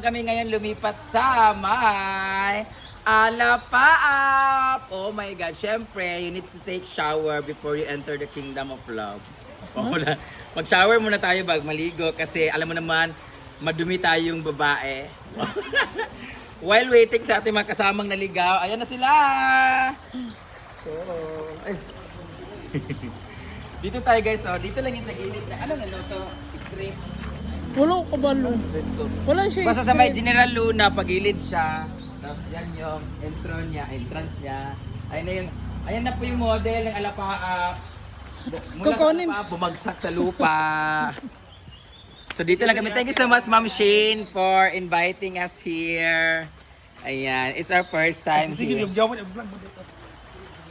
naman kami ngayon lumipat sa may Alapaap. Oh my God, syempre, you need to take shower before you enter the kingdom of love. Wala. Mag-shower muna tayo bag maligo kasi alam mo naman, madumi tayong babae. While waiting sa ating mga kasamang naligaw, ayan na sila! So, ay. dito tayo guys, oh. dito lang yun sa gilid. Ano na to? Straight. Wala ko to. Wala siya. Basta sa may General Luna, pagilid siya. Tapos yan yung entrance niya, entrance niya. Ayun na yung, ayan na po yung model ng Alapaa. Bu- Mula Kukunin. sa Alapaa, bumagsak sa lupa. so dito lang kami. Thank you so much, Ma'am Shane, for inviting us here. Ayan, it's our first time here.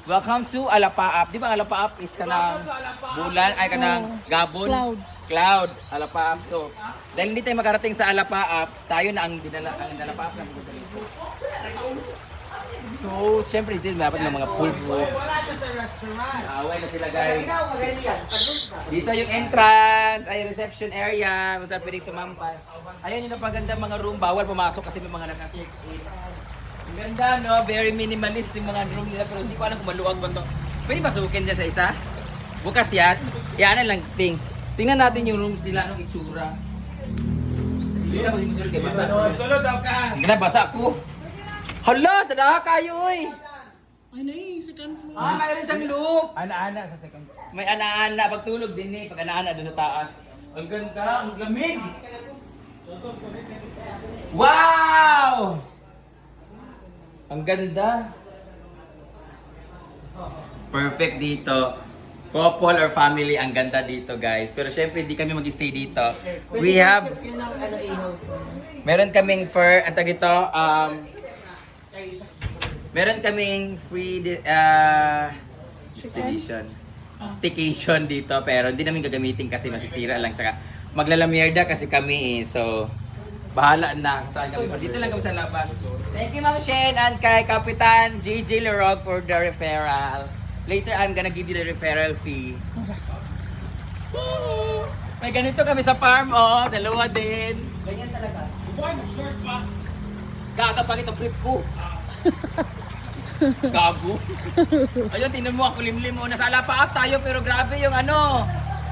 Welcome to Alapaap. Di ba Alapaap is kanang bulan, ay kanang gabon? Clouds. Cloud, Alapaap. So, dahil hindi tayo makarating sa Alapaap, tayo na ang dinala ang Alapaap na. So, syempre dito dapat ng mga pulpos. Away na sila guys. Dito yung entrance, ay reception area, kung saan pwedeng tumampay. Ayan yung napaganda mga room, bawal pumasok kasi may mga naka-check-in. Ang ganda no, very minimalist yung mga room nila pero hindi ko alam kung maluwag ba to. Pwede pasukin dyan sa isa? Bukas yan? Yan lang, ting. Tingnan natin yung rooms nila, anong itsura. Hindi na pwede musulod kay basa. Solo daw ka! Hindi na, basa ko. Hala, tadaka kayo eh. Ay, nai, second floor. Ah, mayroon siyang loop. Ana-ana sa second. May ana-ana, pagtulog din eh, pag ana-ana doon sa taas. Ang ganda, ang lamig. Wow! Ang ganda. Perfect dito. Couple or family, ang ganda dito guys. Pero syempre, hindi kami mag-stay dito. We have, meron kaming for, ang tag ito, um, meron kaming free uh, destination. Staycation dito, pero hindi namin gagamitin kasi masisira lang. Tsaka maglalamierda kasi kami eh. So, bahala na saan kami. Dito lang kami sa labas. Thank you, Ma'am Shane, and kay Kapitan JJ Lerog for the referral. Later, I'm gonna give you the referral fee. May ganito kami sa farm, oh. Dalawa din. Ganyan talaga. Gaga pa kita brief ko. Gago. Ayun, tingnan mo ako limlim mo. Nasa alapaap tayo pero grabe yung ano.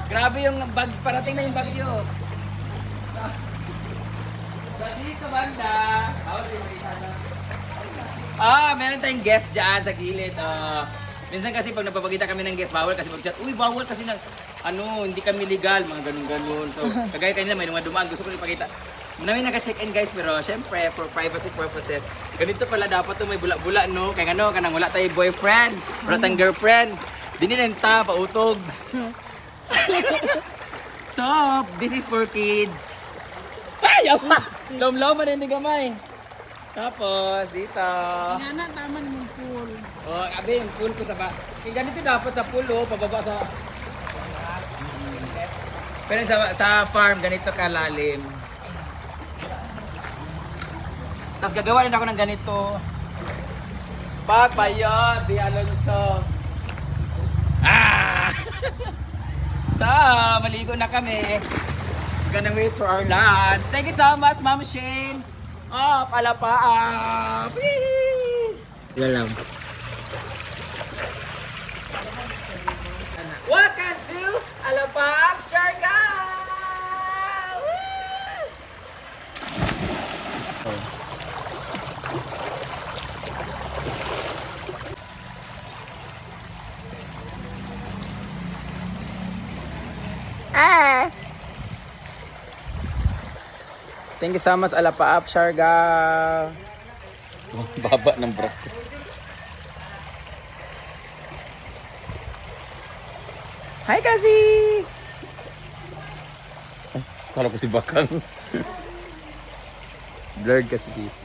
Grabe yung bag, parating na yung bagyo. Sa- Sa dito banda. Bawal din may isa Ah, meron tayong guest dyan sa gilid. Ah, minsan kasi pag nagpapagita kami ng guest, bawal kasi mag-chat. Uy, bawal kasi ng ano, hindi kami legal, mga ganun-ganun. So, kagaya kanina may mga dumaan, gusto ko ipakita. Namin naka-check-in guys, pero syempre, for privacy purposes, ganito pala dapat to may bula-bula, no? Kaya ano, kanang wala tayong boyfriend, wala tayong girlfriend. Dini na ta, pautog. so, this is for kids. Ay! Lom-lom, man hindi gamay. Tapos, dito. Nga na, tama naman pool. Oh, abi, yung pool ko sa ba. Yung ganito dapat sa pool, oh, pababa sa... Pero sa, sa farm, ganito kalalim. Tapos gagawa rin ako ng ganito. Pagbayot, di Alonso. Ah! so, maligo na kami. Gonna wait for our lunch. Thank you so much, Ma'am Shane. Oh, palapaap. Lalam. Welcome to Alapap Siargao! Woo! Ah! Thank you so much, Alapaap Siargao. Baba ng bra. Hi, Kazi! Ay, kala ko si Bakang. Blurred kasi dito.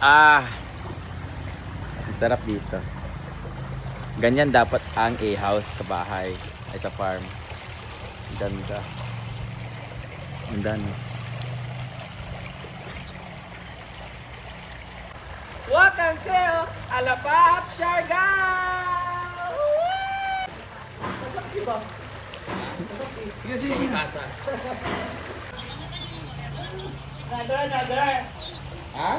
Ah! Ang sarap dito. Ganyan dapat ang A-house sa bahay ay sa farm. Ganda. Ganda no? Welcome to Alapap Siargao! Sige, sige, sige. Ha? Ha?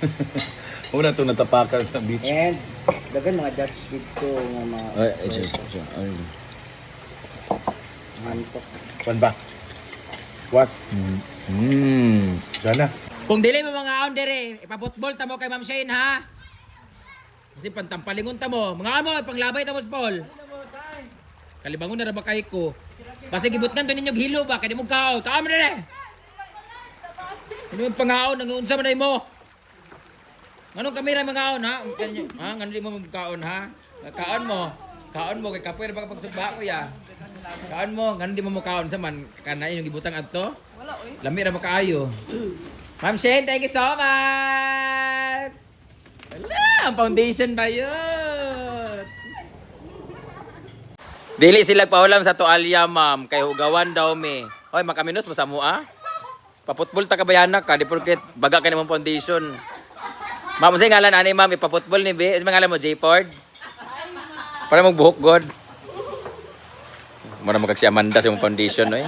Una itong natapakan sa beach. And dagan mga Dutch dito nga mga Ay, ay, siya, siya, siya. Ay. mantok. Pan ba? Was? Hmm. Sana. Kung dili mo mga aon dire, ipaputbol ta mo kay Ma'am Shane ha. Kasi pantampalingon ta mo. Mga amo, panglabay ta mo Paul. Kalibangon na ra ba kay ko. Basta gibutnan to ninyo hilo ba kay di mo kao. Kao mo dire. Ano yung pangaon ang unsa man mo? Anong kamera mga aon ha? Ha, ngano di mo magkaon ha? Kaon mo. Kaon mo kay kapoy ra ba pagsugba ko ya. Kaon mo, ngano di mo makaon sa man kana yung gibutang adto? Wala oy. Lami ra ba kaayo? Ma'am Shane, thank you so much! Wala, ang foundation ba yun? Dili sila paulam sa tualya, ma'am. Kay hugawan daw me. Hoy, makaminos mo sa mua? Paputbol ta kabayanak ka, di porket baga ka naman foundation. Ma'am, sa ngalan ani ma'am, ipaputbol ni Be. Ano ngalan mo, J Ford? Para magbuhok god. Mura magkag si Amanda sa foundation, no eh.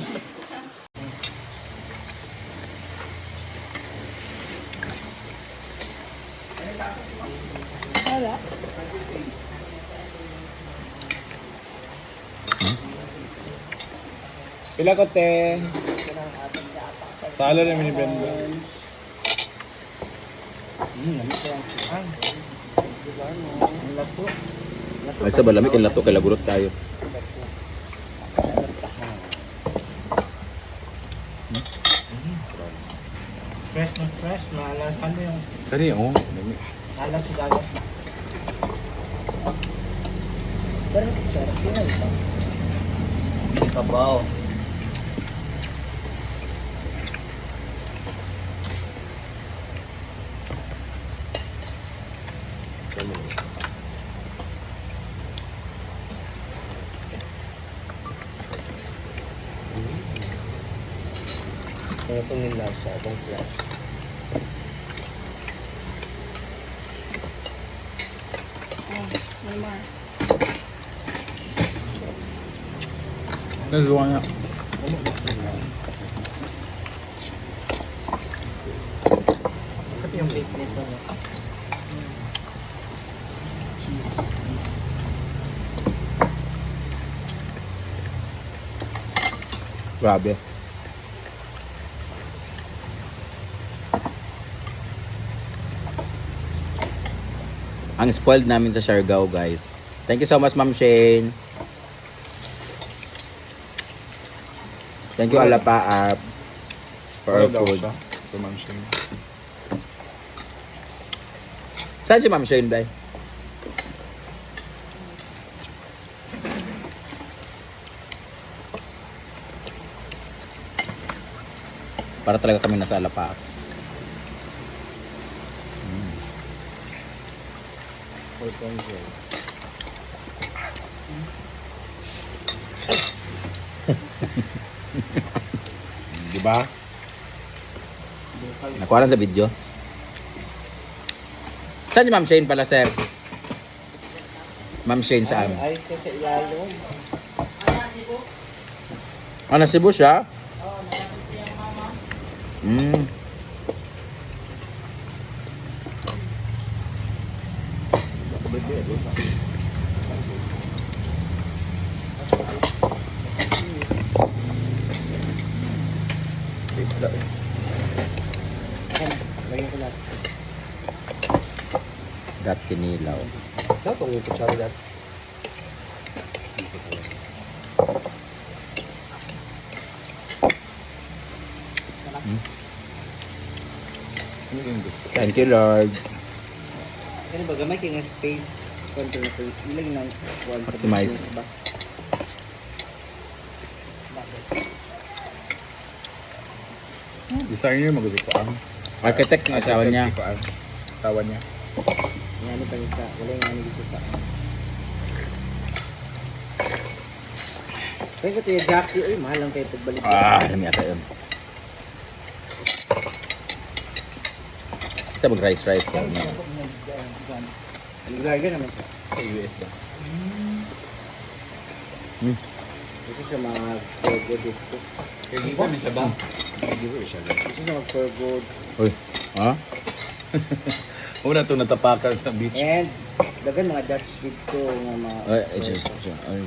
Pila ko te. Sala na mini benda. Hmm, lamig ko ang kuhan. Diba no? Ang lato. Lato Ay, sa balamik yung lato kay lagurot kayo. Fresh na fresh. Maalas ka mo yung Kari, oh. Dami. alas sa dagat. Pero sarap yun ay ba? Hindi sabaw. Kaya itong nila siya, itong flash. Nagawa nga. Sabi yung bake nito. no? Grabe. Ang spoiled namin sa Siargao, guys. Thank you so much, Ma'am Shane. Thank you, Alapa app for our food. Ito ma'am siya. Saan si Ma'am Shane, Day? Para talaga kami nasa Alapa app. Sponsor. Di ba? Nakuha lang sa video. Saan si Ma'am Shane pala, sir? Ma'am Shane saan? Ay, siya sa ilalong. Ah, nasa Cebu siya? Hmm. Isda. Ayan, lagyan ko lahat. Dat kinilaw. Yung gusto? Thank you, Lord. Ano ba, gamay kayo nga space control ko. Ilang nang one Maximize. Designer mag-usik ko ang. Architect ng asawa niya. Asawa niya. Yan pa isa. Wala yung ano isa sa akin. Kaya ko tayo Jackie, ay mahal lang kayo pagbalik. Ah, alam yata yun. Kita mag rice rice ka. Aligarga naman siya. Sa US ba? Hmm. Gusto siya mga forgo dito. Caregiver na siya ba? Caregiver siya ba? Gusto siya mag forgo. Uy, ha? Una ito natapakan sa beach. And, dagan mga Dutch dito nga mga Ay, ay, siya, siya. Ay.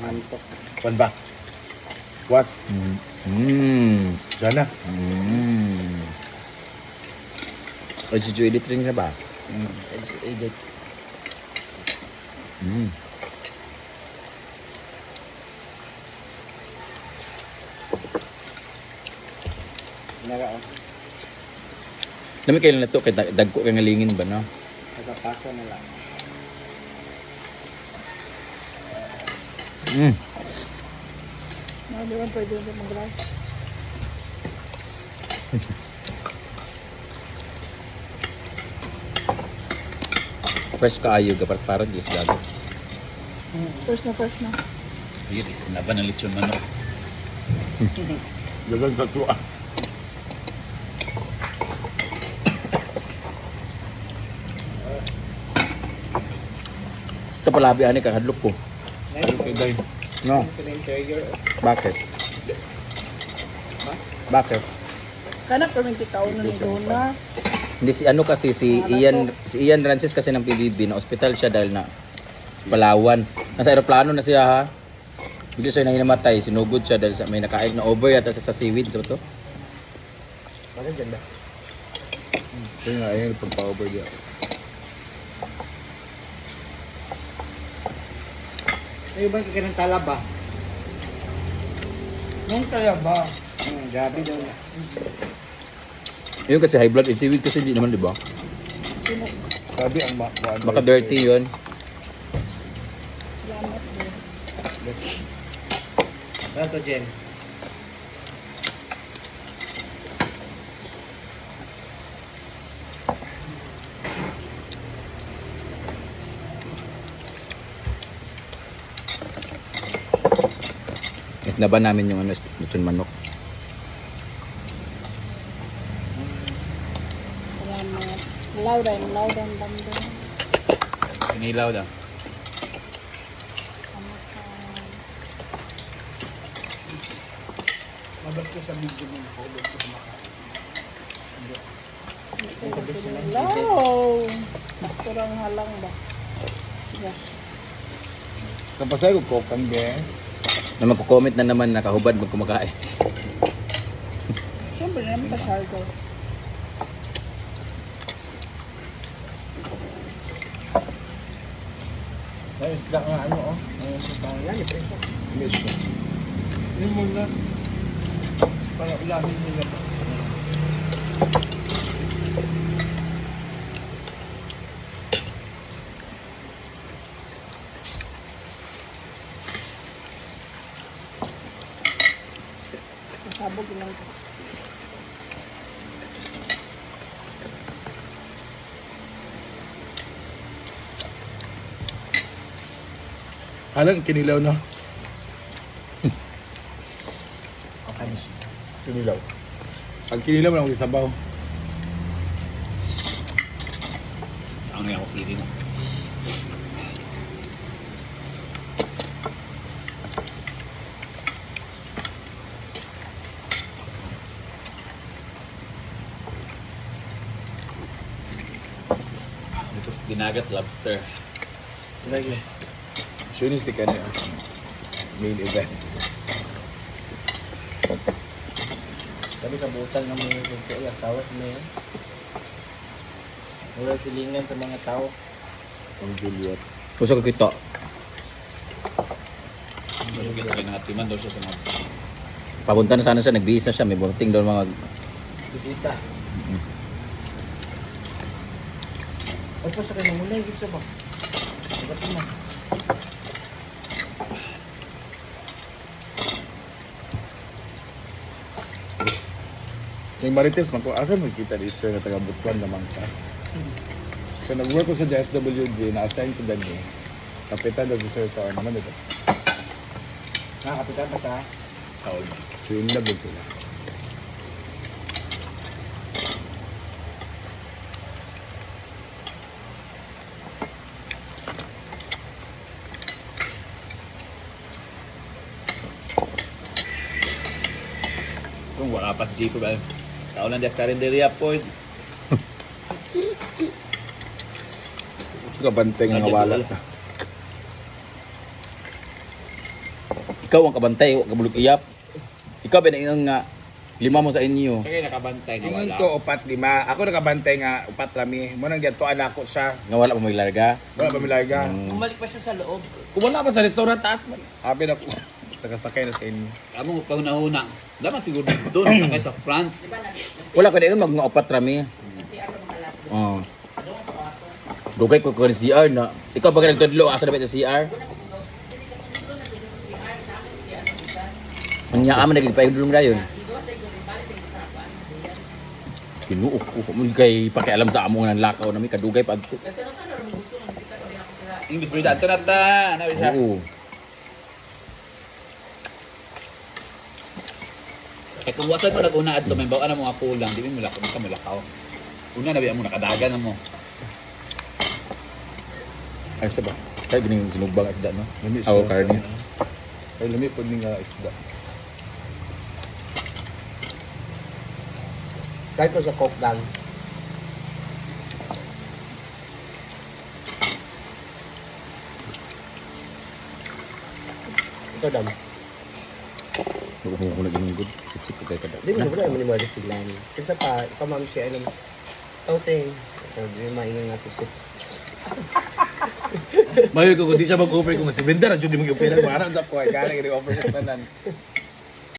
mantok. Kuan ba? Was. Mm. Mm. Diyan na. Mm. Ay, si Joey rin na ba? Edit. Mm. Nara o. Dami kayo na to, kay dag- dagko kay ngalingin ba, no? Nagpapaso na lang. Mm. No, di ba pwede na mag-rice? Fresh kaayo, kapag parang Diyos gago. First na first na. Iris, na ba ng lechon manok? Dagang sa tuwa. Ito pala, abi, ani, kakadlok ko. Ngayon, Okay. No, bakit? Bakit? Kanak kami titaw na ni Dona. Hindi si ano kasi si Ian si Ian Rancis kasi ng PBB na ospital siya dahil na sa Palawan. Nasa eroplano na siya ha. Bigla siya nahinamatay, sinugod siya dahil sa may nakain na over yata sa, sa seaweed sa to. Bakit ganda? Kaya nga, ayun, pagpa-over diya. Ay, ba ka ng talaba? Nung talaba? Hmm, grabe daw na. Yun kasi high blood and seaweed kasi hindi naman, di ba? Sabi ang ma... kuan Baka dirty yun. Salamat. Ano to, Jen? Ba namin yung ano, lechon manok? Salamat. Laudan, laudan, bandang. Inilaw daw. Hello! Kurang halang ba? Yes. Kapasay ko kokang be. Na magko-comment na naman nakahubad mag kumakain. Siyempre naman pa sargo. Ayos lang nga ano, oh. Ayos lang nga. Yan, preso. Miss ko. Yun muna. Para ulamin nila. Sabog lang ko. Halang kinilaw. Okay na siya. Kinilaw. Pag kinilaw mo lang isabaw. Ang ako sige na. Tapos dinagat lobster. Lagi. Sure si kanya. Main event. Sabi kabutan ng mga gusto yung tawat na yun. Wala silingan sa mga tao. Ang Juliet. Gusto ko kita. Gusto kita kayo nangatiman daw siya sa mga Papunta na sana siya, nagbihis na siya, may bunting daw mga... Bisita. Mm. Ay pa sa kanya muna yung gusto ba? Mo. Yung Marites, magko asa mo kita ni sir na taga Butuan naman ka. So nag-work ko sa DSWD, na-assign ko dali. Kapitan daw si sir sa ano naman ito. Nakakapitan pa ka. Taon. So in love din sila. Kung wala pa si Jacob ay. Dyan sa karinderya po. Kabantay nga wala ta. Ikaw ang kabantay, huwag kabulog iyap. Ikaw ba na nga lima mo sa inyo. Kayo nakabantay nga Ingon wala. ko upat lima. Ako nakabantay nga upat rami. Mo nang to anak ko siya. Nga wala pa may larga. Wala pa milarga. Mm. Bumalik pa siya sa loob. Kung wala pa sa restaurant taas man. Happy na ko. Nakasakay na sa inyo. Amo pauna-una. Dapat siguro doon sa sa front. Wala ko na mga opat rami. Oo. Dugay ko ko CR na. Ikaw ba nagtudlo asa dapat sa CR? Anya ama naging paigdulong dayon. Kinuok ko mo kay pakialam sa amo ng lakaw na may kadugay pag English mo dito na ta. Nabi siya. Oo. Eh kung wasan mo nag-una adto may bawa na mga pulang, di mo lakaw ka mulakaw. Una nabi mo nakadagan na mo. Ay sa ba? Kaya gining sinugbang isda no. Lami Aw karne. Ay lami po ni nga isda. Kahit ko sa coke lang. Ito dam. Ako ko naginugod. Sipsip ko kay kada. Di mo na mo ni Mari Siglan. Kasi pa, ikaw ma'am siya ano. Tawting. Hindi maingat nga sip-sip. Mayo ko kung di siya mag-offer kung si Benda ra jud di mag-offer ko ara ko ay kana gani offer sa tanan.